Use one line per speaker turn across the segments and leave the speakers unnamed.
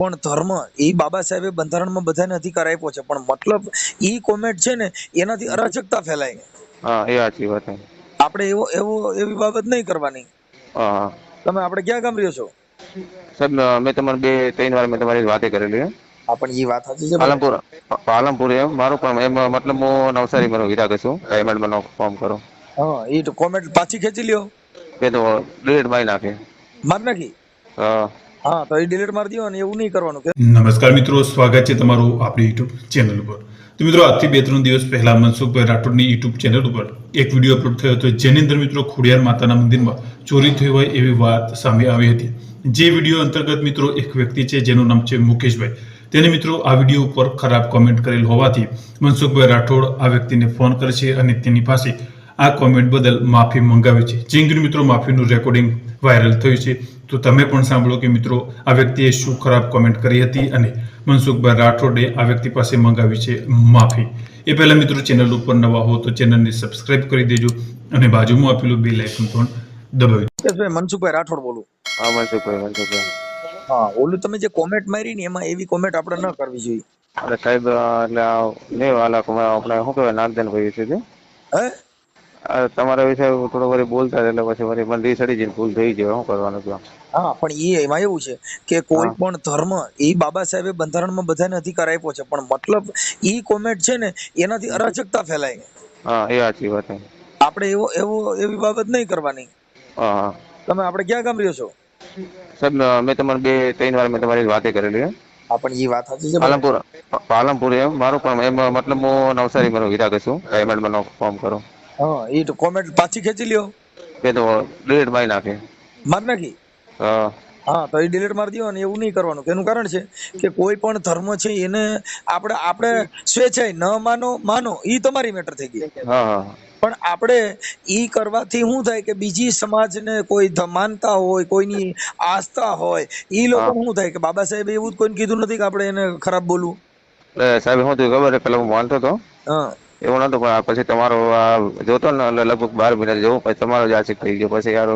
પણ ધર્મ એ બાબા સાહેબે બંધારણમાં બધાને અધિકાર આપ્યો છે. પણ મતલબ ઈ કોમેન્ટ છે ને એનાથી અરાજકતા ફેલાય.
હા એ સાચી વાત
આપણે એવો એવો એવી બાબત નહીં કરવાની.
હા
તમે આપણે ક્યાં કામ રહ્યો છો?
સાહેબ મેં તમારે બે ત્રણ વાર મેં તમારી વાતે કરેલી. હા
પણ એ વાત સાચી છે
પાલનપુર પાલનપુર એમ મારું પણ એમ મતલબ હું નવસારી મારો વિરાગ છું. ડાયમંડ નો ફોર્મ કરો.
હા એ તો કોમેન્ટ પાછી ખેંચી લ્યો.
એ તો ડિલીટ મારી નાખે.
માર નાખી?
હા.
હા, તો એ ડિલીટ મારી દો એવું નહીં કરવાનું, કે
નમસ્કાર મિત્રો, સ્વાગત છે તમારું આપણી યુટ્યુબ ચેનલ ઉપર. તો મિત્રો, આજથી બે ત્રણ દિવસ પહેલા મનસુખભાઈ રાઠોડની યુટ્યુબ ચેનલ ઉપર એક વીડિયો અપલોડ થયો હતો, જેની અંદર મિત્રો ખોડિયાર માતાના મંદિરમાં ચોરી થઈ હોય એવી વાત સામે આવી હતી. જે વીડિયો અંતર્ગત મિત્રો એક વ્યક્તિ છે, જેનું નામ છે મુકેશભાઈ. તેને મિત્રો આ વીડિયો ઉપર ખરાબ કોમેન્ટ કરેલ હોવાથી મનસુખભાઈ રાઠોડ આ વ્યક્તિને ફોન કરે છે અને તેની પાસે આ કોમેન્ટ બદલ માફી મંગાવી છે. જે મિત્રો માફીનું રેકોર્ડિંગ વાયરલ થયું છે. તો તમે પણ સાંભળો કે મિત્રો આ વ્યક્તિએ શું ખરાબ કોમેન્ટ કરી હતી અને મનસુખભાઈ રાઠોડે આ વ્યક્તિ પાસે મંગાવી છે માફી. એ પહેલા મિત્રો ચેનલ ઉપર નવા હો તો ચેનલને સબસ્ક્રાઇબ કરી દેજો અને બાજુમાં આપેલું બે લાઇકન પણ દબાવી
મનસુખભાઈ રાઠોડ બોલું.
હા મનસુખભાઈ મનસુખભાઈ.
હા ઓલું તમે જે કોમેન્ટ મારી ને એમાં એવી કોમેન્ટ આપણે ન કરવી જોઈએ.
એટલે સાહેબ એટલે આ નહીં વાલા આપણે શું કહેવાય નાગદાન ભાઈ છે?
હે?
તમારા વિશે થોડો વળી બોલતા એટલે પછી વળી મને રીસડી જઈને ભૂલ થઈ જાય શું કરવાનું તો
હા પણ એ એમાં એવું છે કે કોઈ પણ ધર્મ એ બાબા સાહેબે બંધારણમાં બધાને અધિકાર આપ્યો છે પણ મતલબ એ કોમેન્ટ છે ને એનાથી અરાજકતા ફેલાય.
હા એ સાચી વાત છે.
આપણે એવો એવો એવી બાબત નહીં કરવાની.
હા
તમે આપણે ક્યાં ગામ રહ્યો છો?
સાહેબ મેં તમારે બે ત્રણ વાર મેં તમારી વાતે કરેલી.
પણ એ વાત સાચી છે
પાલનપુર પાલનપુર એમ મારું પણ એમ મતલબ હું નવસારી મારો હીરા છું. ડાયમંડમાં નો ફોર્મ કરો.
હા એ તો કોમેન્ટ પાછી ખેંચી લ્યો.
કે તો ડિલીટ મારી નાખે.
માર નાખી?
હા.
હા તો એ ડિલીટ મારી દો ને એવું નહીં કરવાનું એનું કારણ છે કે કોઈ પણ ધર્મ છે એને આપણે આપણે સ્વેચ્છાએ ન માનો માનો એ તમારી મેટર થઈ ગઈ. પણ આપણે એ કરવાથી શું થાય કે બીજી સમાજને કોઈ માનતા હોય કોઈની આસ્થા હોય એ લોકો શું થાય કે બાબા સાહેબ એવું જ કોઈને કીધું નથી કે આપણે એને ખરાબ બોલવું?
સાહેબ શું થયું ખબર પેલા હું માનતો હતો.
હા.
એવું નતું પણ પછી તમારો આ જોતો ને એટલે લગભગ બાર મહિના જેવું પછી તમારો જ આશિક થઈ ગયો. પછી યાર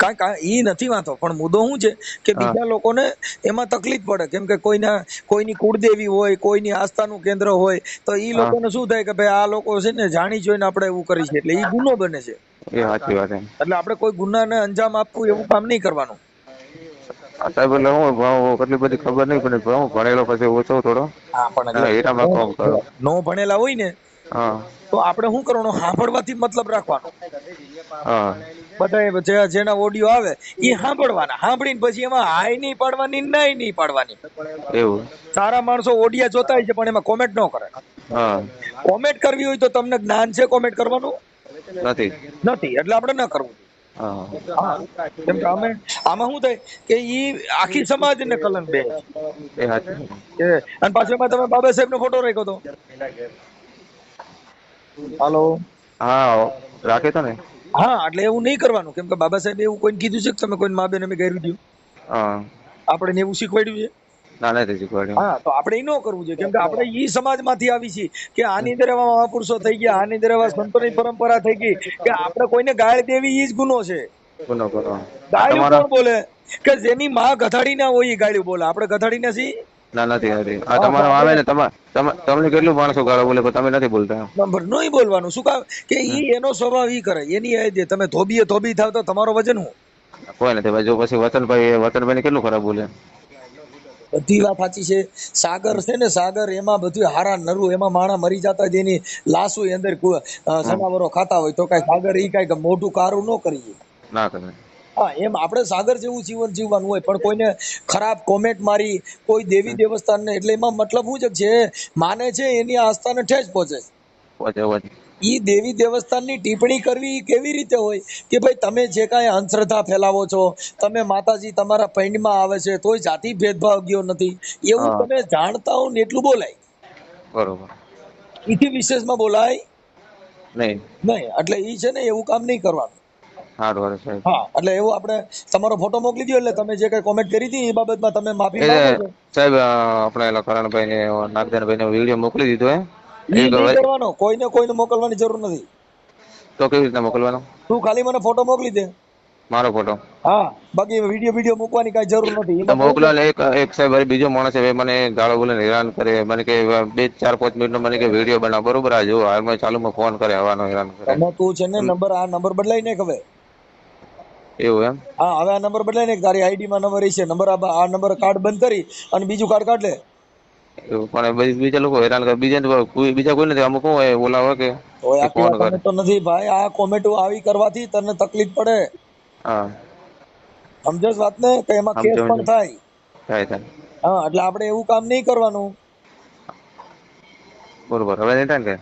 કાંઈ કાંઈ એ નથી વાંધો પણ મુદ્દો શું છે કે બીજા લોકોને એમાં તકલીફ પડે. કેમ કે કોઈના કોઈની કુળદેવી હોય કોઈની આસ્થાનું કેન્દ્ર હોય તો એ લોકોને શું થાય કે ભાઈ આ લોકો છે ને જાણી જોઈને આપણે એવું કરી છે. એટલે એ ગુનો બને છે.
એ સાચી વાત
એટલે આપણે કોઈ ગુનાને અંજામ આપવું એવું કામ નહીં કરવાનું.
સાહેબ એટલે હું ભણ- કેટલી બધી ખબર નહીં પણ હું ભણેલો પછી ઓછો થોડો.
હા પણ
કામ કરો.
નો ભણેલા હોય ને
હા.
તો આપણે શું કરવાનું? સાંભળવાથી મતલબ રાખવાનો.
હા.
બધા જે- જેના ઓડિયો આવે એ સાંભળવાના. સાંભળીને પછી એમાં હાય નહીં પાડવાની નહીં નહીં પાડવાની.
એવું.
સારા માણસો ઓડિયા જોતા હોય છે પણ એમાં કોમેન્ટ ન કરે.
હા.
કોમેન્ટ કરવી હોય તો તમને જ્ઞાન છે કોમેન્ટ કરવાનું?
નથી.
નથી એટલે આપણે ન કરવું. કેમ કે અમે આમાં શું થાય કે ઈ આખી સમાજ ને કલંક બે કે અને પાછો એમાં તમે બાબા સાહેબ નો ફોટો રાખ્યો તો. હાલો
હા રાખે તો ને.
હા એટલે એવું નહીં કરવાનું. કેમ કે બાબા સાહેબ એવું કોઈને કીધું છે કે તમે કોઈ મા બેન અમે ગાયું
દીધું?
આપણે એવું શીખવાડ્યું છે?
ના નથી શીખવાડ્યું
હા તો આપણે એ ન કરવું જોઈએ. કેમ કે આપણે ઈ સમાજમાંથી આવી છીએ કે આની અંદર એવા મહાપુરુષો થઈ ગયા આની અંદર એવા સંતોની પરંપરા થઈ ગઈ કે આપણે કોઈને ગાળ દેવી ઈ જ ગુનો છે.
ગુનો ગુનો.
ગાળ્યું કોણ બોલે? કે જેની માં ગધાડી ના હોય ઈ ગાળ્યું બોલે. આપણે ગધાડી નથી?
ના નથી નથી આ તમારો આવે ને તમા તમા- તમને કેટલું માણસો ગાળો બોલે પણ તમે નથી બોલતા.
નંબર નહીં બોલવાનું. શું કામ? કે ઈ એનો સ્વભાવ ઈ કરે. એની એ દે તમે ધોબીએ ધોબી થાવ તો તમારો વજન હું
કોઈ નથી ભાઈ. જો પછી વતનભાઈ વતનભાઈ ને કેટલું ખરાબ બોલે?
બધી વાત સાચી છે. સાગર છે ને સાગર એમાં બધું હારા નરું એમાં માણા મરી જતા જેની લાશુ અંદર જનાવરો ખાતા હોય તો કઈ સાગર એ કઈ મોઢું કારું ન કરીએ
ના કરે.
હા એમ આપણે સાગર જેવું જીવન જીવવાનું હોય પણ કોઈને ખરાબ કોમેન્ટ મારી કોઈ દેવી દેવસ્થાનને એટલે એમાં મતલબ શું છે જે માને છે એની આસ્થાને ઠેસ પહોંચે છે. ઈ દેવી દેવસ્થાનની ટિપ્પણી કરવી કેવી રીતે હોય? કે ભાઈ તમે જે કાંઈ અંધશ્રદ્ધા ફેલાવો છો તમે માતાજી તમારા પૈંડમાં આવે છે તોય જાતિ ભેદભાવ ગયો નથી. એવું તમે જાણતા હો ને એટલું બોલાય.
બરોબર.
ઈથી વિશેષમાં બોલાય?
નહીં.
નહીં. એટલે એ છે ને એવું કામ નહીં કરવાનું.
સારું સાહેબ.
હા એટલે એવું આપણે તમારો ફોટો મોકલી દો એટલે તમે જે કઈ કોમેન્ટ કરી હતી એ બાબતમાં તમે માફી
એ સાહેબ આપણે કરણભાઈ ને નાગદાનભાઈ ને વીડિયો મોકલી દીધો હે. એ
કરવાનો. કોઈને કોઈને મોકલવાની જરૂર નથી.
તો કેવી રીતે મોકલવાનો?
તું ખાલી મને ફોટો મોકલી દે.
મારો ફોટો
હા. બાકી વીડિયો વીડિયો મૂકવાની કાંઈ જરૂર નથી.
તો
એમાં
મોકલો ને એક એક સાહેબ બીજો માણસ હવે મને ગાળો બોલે હેરાન કરે. મને કે બે ચાર પાંચ મિનિટ નો મને કે વીડિયો બનાવ. બરોબર આ જો હાલમાં ચાલુમાં ફોન કરે હવાનો હેરાન કરે.
તમે તું છે ને નંબર આ નંબર બદલાઈ ને હવે.
એવું એમ?
હા હવે આ નંબર બદલાઈ ને તારી આઈડી માં નંબર છે નંબર આ આ નંબર કાર્ડ બંધ કરી અને બીજું કાર્ડ કાઢ લે.
પણ બીજા લોકો હેરાન કરે. બીજા કોઈ બીજા કોઈ નથી. અમુક હોય ઓલા હોય કે
ઓય
કરે.
તો નથી ભાઈ. આ કોમેટો આવી કરવાથી તને તકલીફ પડે.
હા.
સમજસ વાત ને કે એમાં કેસ પણ થાય.
થાય થાય.
હા એટલે આપણે એવું કામ નહીં કરવાનું.
બરોબર. હવે નહીં થાય કે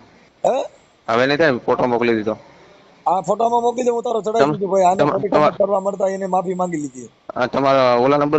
હવે નહીં થાય ફોટો મોકલી દીધો.
આ ફોટામાં મોકલી દે. હું તારો ચડાવી દીધું ભાઈ. આને કરવા મળતા એને માફી માંગી લીધી.
તમારા ઓલા નંબર